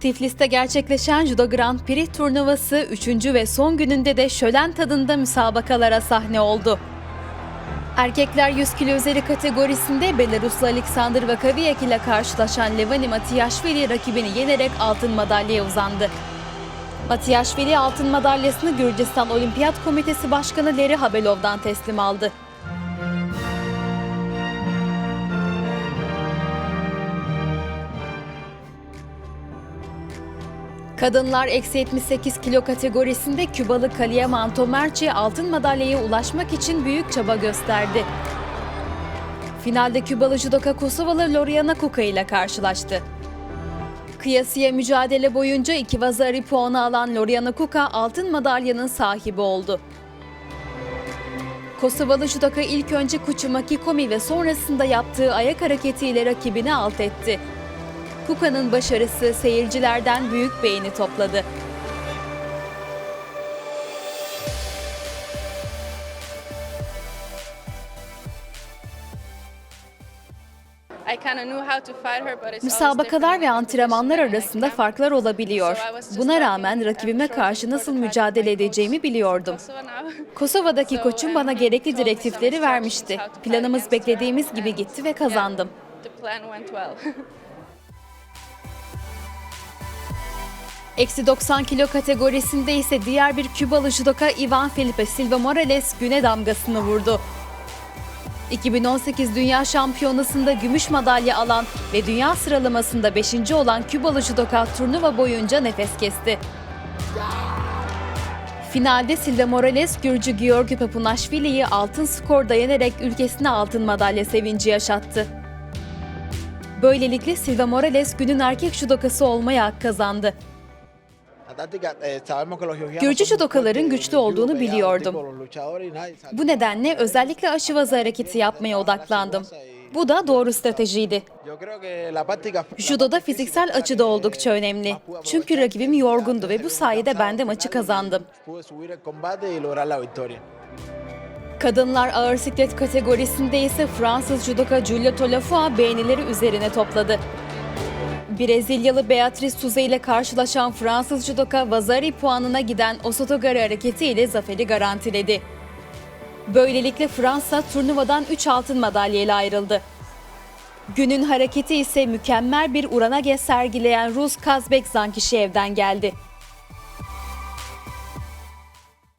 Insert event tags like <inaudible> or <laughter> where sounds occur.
Tiflis'te gerçekleşen Judo Grand Prix turnuvası 3. ve son gününde de şölen tadında müsabakalara sahne oldu. Erkekler 100 kilo üzeri kategorisinde Belaruslu Alexander Vakaviyak ile karşılaşan Levani Matiyashvili rakibini yenerek altın madalyaya uzandı. Matiyashvili altın madalyasını Gürcistan Olimpiyat Komitesi Başkanı Leri Habelov'dan teslim aldı. Kadınlar eksi 78 kilo kategorisinde Kübalı Kalia Mantomerci altın madalyaya ulaşmak için büyük çaba gösterdi. Finalde Kübalı judoka Kosovalı Loriana Kuka ile karşılaştı. Kıyasıya mücadele boyunca iki vazari puanı alan Loriana Kuka altın madalyanın sahibi oldu. Kosovalı judoka ilk önce Kuchumaki Komi ve sonrasında yaptığı ayak hareketiyle rakibini alt etti. Kuka'nın başarısı seyircilerden büyük beğeni topladı. Müsabakalar ve antrenmanlar arasında farklar olabiliyor. Buna rağmen rakibime karşı nasıl mücadele edeceğimi biliyordum. <laughs> <laughs> Kosova'daki koçum bana gerekli direktifleri vermişti. Planımız beklediğimiz gibi gitti ve kazandım. <laughs> Eksi 90 kilo kategorisinde ise diğer bir Kübalı judoka Ivan Felipe Silva Morales güne damgasını vurdu. 2018 Dünya Şampiyonası'nda gümüş madalya alan ve dünya sıralamasında 5. olan Kübalı judoka turnuva boyunca nefes kesti. Finalde Silva Morales, Gürcü Giorgi Papunashvili'yi altın skor dayanarak ülkesine altın madalya sevinci yaşattı. Böylelikle Silva Morales günün erkek judokası olmaya hak kazandı. Gürcü judokaların güçlü olduğunu biliyordum. Bu nedenle özellikle aşıvazı hareketi yapmaya odaklandım. Bu da doğru stratejiydi. Judoda fiziksel açı da oldukça önemli. Çünkü rakibim yorgundu ve bu sayede ben de maçı kazandım. Kadınlar ağır siklet kategorisinde ise Fransız judoka Giulia Tolafua beğenileri üzerine topladı. Brezilyalı Beatrice Souza ile karşılaşan Fransız judoka Vazari puanına giden Osotogari hareketiyle zaferi garantiledi. Böylelikle Fransa turnuvadan 3 altın madalya ile ayrıldı. Günün hareketi ise mükemmel bir Uranage sergileyen Rus Kazbek Zankişiyev'den geldi.